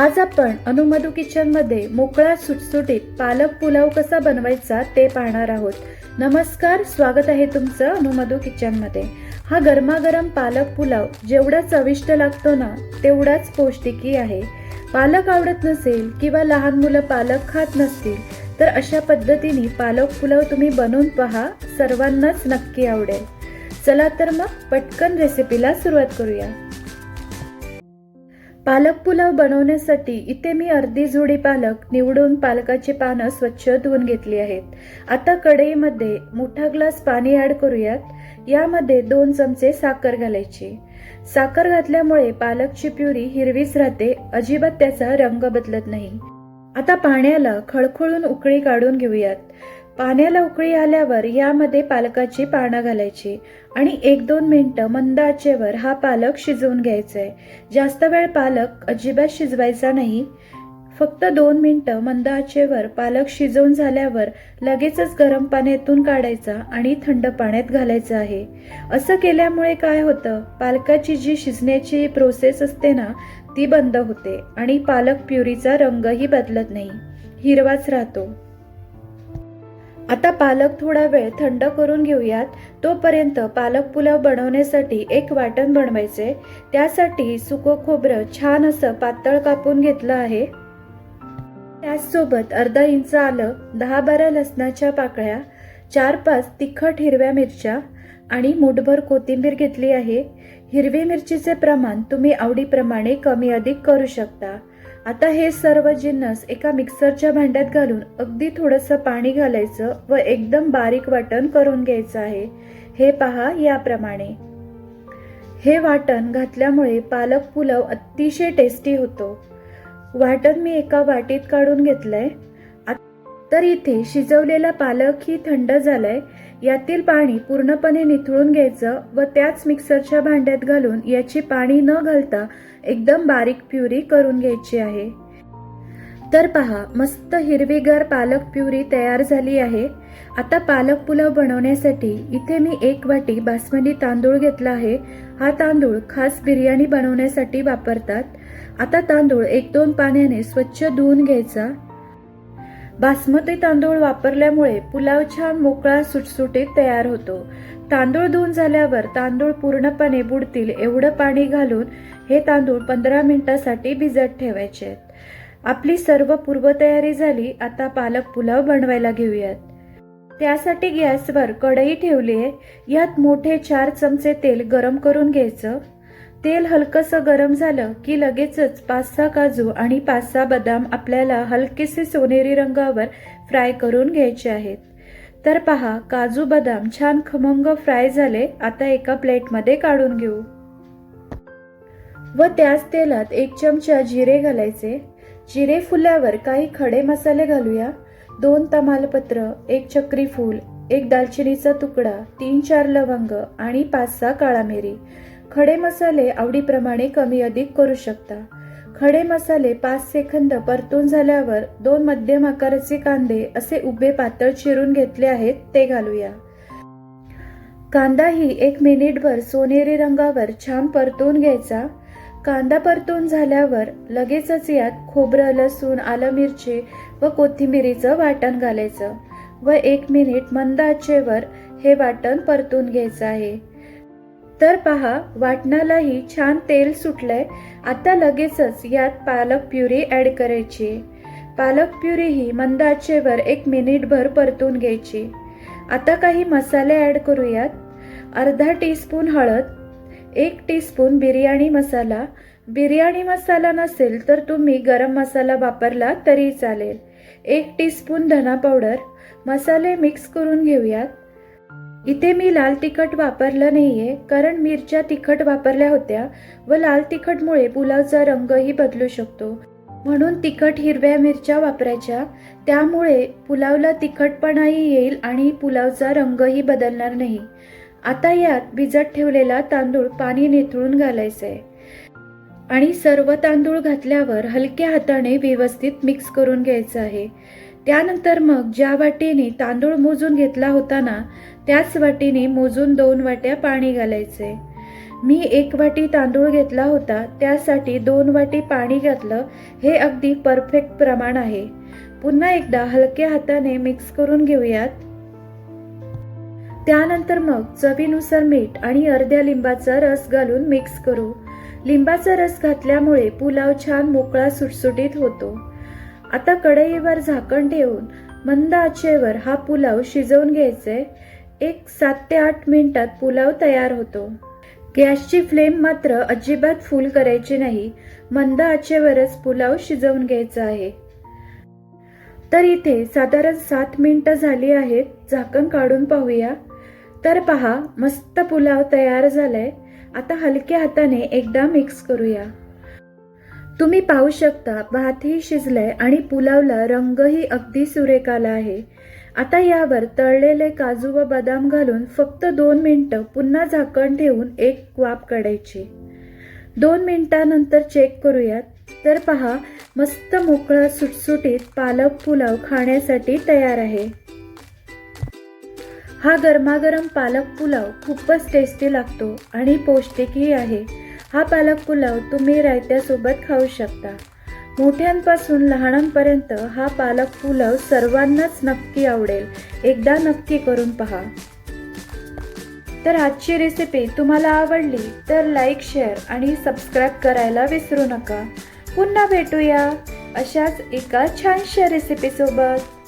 आज आपण अनुमधू किचनमध्ये मोकळा सुटसुटीत पालक पुलाव कसा बनवायचा ते पाहणार आहोत. नमस्कार स्वागत आहे तुमचं अनुमधू किचनमध्ये. हा गरमागरम पालक पुलाव जेवढा चविष्ट लागतो ना तेवढाच पौष्टिकी आहे. पालक आवडत नसेल किंवा लहान मुलं पालक खात नसतील तर अशा पद्धतीने पालक पुलाव तुम्ही बनवून पहा सर्वांनाच नक्की आवडेल. चला तर मग पटकन रेसिपीला सुरुवात करूया. पालक पुलाव बनवण्यासाठी इथे मी अर्धी झुडी पालक निवडून पालकाची पानं स्वच्छ धुवून घेतली आहेत. आता कढईमध्ये मोठा ग्लास पाणी ऍड करूयात. यामध्ये दोन चमचे साखर घालायची. साखर घातल्यामुळे पालकची प्युरी हिरवीच राहते. अजिबात त्याचा रंग बदलत नाही. आता पाण्याला खळखळून उकळी काढून घेऊयात. पाण्याला उकळी आल्यावर यामध्ये पालकाची पानं घालायची आणि एक दोन मिनटं मंद आचेवर हा पालक शिजवून घ्यायचा आहे जास्त वेळ पालक अजिबात शिजवायचा नाही. फक्त दोन मिनटं मंद आचेवर पालक शिजवून झाल्यावर लगेचच गरम पाण्यातून काढायचा आणि थंड पाण्यात घालायचं आहे. असं केल्यामुळे काय होतं? पालकाची जी शिजण्याची प्रोसेस असते ना ती बंद होते आणि पालक प्युरीचा रंगही बदलत नाही. हिरवाच राहतो. आता पालक थोडा वेळ थंड करून घेऊयात. तोपर्यंत पालक पुलाव बनवण्यासाठी एक वाटण बनवायचे. त्यासाठी सुकं खोबरं छान असं पातळ कापून घेतलं आहे. त्याचसोबत अर्धा इंच आलं दहा बारा लसणाच्या पाकळ्या चार पाच तिखट हिरव्या मिरच्या आणि मुठभर कोथिंबीर घेतली आहे. हिरवी मिरचीचे प्रमाण तुम्ही आवडीप्रमाणे कमी अधिक करू शकता. आता हे सर्व जिन्नस एका मिक्सरच्या भांड्यात घालून अगदी थोडंसं पाणी घालायचं व एकदम बारीक वाटण करून घ्यायचं आहे. हे पहा याप्रमाणे. हे वाटण घातल्यामुळे पालक पुलाव अतिशय टेस्टी होतो. वाटण मी एका वाटीत काढून घेतलंय. तर इथे शिजवलेला पालक ही थंड झालाय. यातील पाणी पूर्णपणे निथळून घ्यायचं व त्याच मिक्सरच्या भांड्यात घालून याची पाणी न घालता एकदम बारीक प्युरी करून घ्यायची आहे. तर पहा मस्त हिरवीगार पालक प्युरी तयार झाली आहे. आता पालक पुलाव बनवण्यासाठी इथे मी एक वाटी बासमती तांदूळ घेतला आहे. हा तांदूळ खास बिर्याणी बनवण्यासाठी वापरतात. आता तांदूळ एक दोन पाण्याने स्वच्छ धुवून घ्यायचा. बासमती तांदूळ वापरल्यामुळे पुलाव छान मोकळा सुटसुटीत तयार होतो. तांदूळ धुवून झाल्यावर तांदूळ पूर्णपणे बुडतील एवढं पाणी घालून हे तांदूळ पंधरा मिनिटासाठी भिजत ठेवायचे. आहेत आपली सर्व पूर्वतयारी झाली आता पालक पुलाव बनवायला घेऊयात. त्यासाठी गॅसवर कढई ठेवली आहे यात मोठे चार चमचे तेल गरम करून घ्यायचं. तेल हलकसं गरम झालं की लगेचच पाच सहा काजू आणि पाच सहा बदाम आपल्याला हलकेसे सोनेरी रंगावर फ्राय करून घ्यायचे आहेत. तर पहा काजू बदाम छान खमंग फ्राय झाले आता एका प्लेटमध्ये काढून घेऊ. व त्याच तेलात एक चमचा जिरे घालायचे. जिरे फुल्यावर काही खडे मसाले घालूया. दोन तमालपत्र एक चक्री फूल एक दालचिनीचा तुकडा तीन चार लवंग आणि पाच सहा काळा मिरी खडे मसाले आवडीप्रमाणे कमी अधिक करू शकता. खडे मसाले पाच सेकंद परतून झाल्यावर दोन मध्यम आकाराचे कांदे असे उभे पातळ चिरून घेतले आहेत ते घालूया. कांदाही एक मिनिटभर सोनेरी रंगावर छान परतून घ्यायचा. कांदा परतून झाल्यावर लगेचच यात खोबरं लसूण आलं मिरची व कोथिंबिरीचं वाटण घालायचं व एक मिनिट मंद आचेवर हे वाटण परतून घ्यायचं आहे. तर पहा वाटणालाही छान तेल सुटलंय. आता लगेचच यात पालक प्युरी ऍड करायची. पालक प्युरी ही मंद आचेवर एक मिनिटभर परतून घ्यायची. आता काही मसाले ऍड करूयात. अर्धा टीस्पून हळद एक टीस्पून बिर्याणी मसाला. बिर्याणी मसाला नसेल तर तुम्ही गरम मसाला वापरला तरी चालेल. एक टीस्पून धना पावडर. मसाले मिक्स करून घेऊयात. इथे मी लाल तिखट वापरलं नाहीये कारण मिरच्या तिखट वापरल्या होत्या व लाल तिखटमुळे पुलावचा रंगही बदलू शकतो. म्हणून तिखट हिरव्या मिरच्या वापरायच्या त्यामुळे पुलावला तिखटपणाही येईल आणि पुलावचा रंगही बदलणार नाही. आता यात भिजत ठेवलेला तांदूळ पाणी निथळून घालायचंय. आणि सर्व तांदूळ घातल्यावर हलक्या हाताने व्यवस्थित मिक्स करून घ्यायचं आहे. त्यानंतर मग ज्या वाटीने तांदूळ मोजून घेतला होता ना त्याच वाटीने मोजून दोन वाट्या पाणी घालायचे. मी एक वाटी तांदूळ घेतला होता त्यासाठी दोन वाटी पाणी घातलं हे अगदी परफेक्ट प्रमाण आहे. पुन्हा एकदा हलक्या हाताने मिक्स करून घेऊयात. त्यानंतर मग चवीनुसार मीठ आणि अर्ध्या लिंबाचा रस घालून मिक्स करू. लिंबाचा रस घातल्यामुळे पुलाव छान मोकळा सुटसुटीत होतो. आता कढईवर झाकण ठेवून मंद आचेवर हा पुलाव शिजवून घ्यायचे. एक सात ते आठ मिनिटात पुलाव तयार होतो. गॅसची फ्लेम मात्र अजिबात फुल करायची नाही. मंद आचेवरच पुलाव शिजवून घ्यायचा आहे. तर इथे साधारण सात मिनिटं झाली आहेत. झाकण काढून पाहूया. तर पहा मस्त पुलाव तयार झालाय. आता हलक्या हाताने एकदा मिक्स करूया. तुम्ही पाहू शकता भातही शिजलंय आणि पुलावला रंगही अगदी सुरेख आला आहे. आता यावर तळलेले काजू व बदाम घालून फक्त दोन मिनटं पुन्हा झाकण ठेवून एक वाफ काढायची. दोन मिनिटानंतर चेक करूयात. तर पहा मस्त मोकळा सुटसुटीत पालक पुलाव खाण्यासाठी तयार आहे. हा गरमागरम पालक पुलाव खूपच टेस्टी लागतो आणि पौष्टिकही आहे. हा पालक पुलाव तुम्ही रायत्यासोबत खाऊ शकता. मोठ्यांपासून लहानांपर्यंत हा पालक पुलाव सर्वांनाच नक्की आवडेल. एकदा नक्की करून पहा. तर आजची रेसिपी तुम्हाला आवडली तर लाईक शेअर आणि सबस्क्राईब करायला विसरू नका. पुन्हा भेटूया अशाच एका छानशा रेसिपीसोबत